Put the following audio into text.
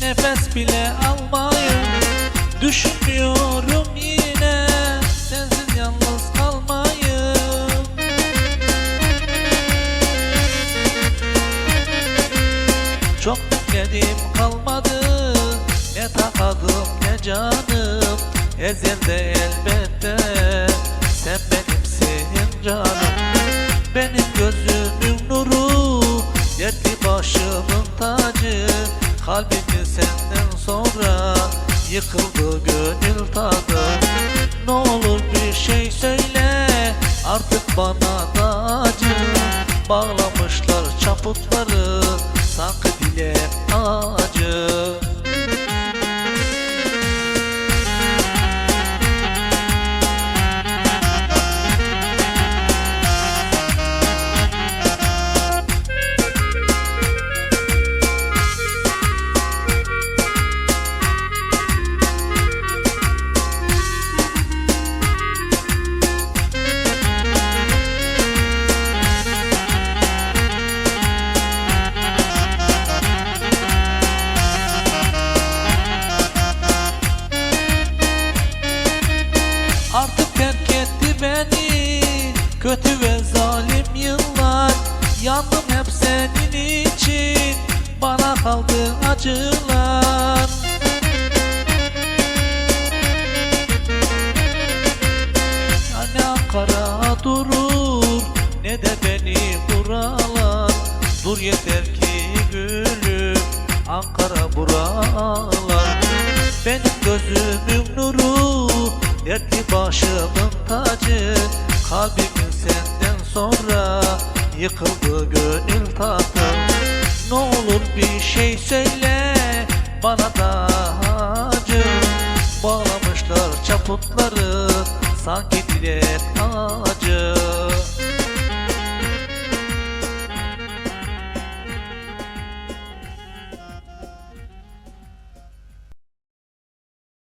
nefes bile almayı Düşünüyorum yine sensiz yalnız kalmayı Çok bekledim kalmadı Ne takadım ne canım. Ezelde elbette Sen benimsin canım. Benim gözümün nuru Dertli başımın tacı Yıkıldı gönül tadı. Ne olur bir şey söyle Artık bana da acı. Bağlamışlar çaputları Sanki dile acı terk etti beni. Kötü ve zalim yıllar Yandım hep senin için. Bana kaldı acılar. Ankara durur Ne de beni buralar. Dur yeter ki gülüm Ankara buralar. Benim gözümün nuru Dertli başımın tacı Kalbimin senden sonra Yıkıldı gönül tahtım Ne olur bir şey söyle Bana da acı. Bağlamışlar çaputları Sanki dile acı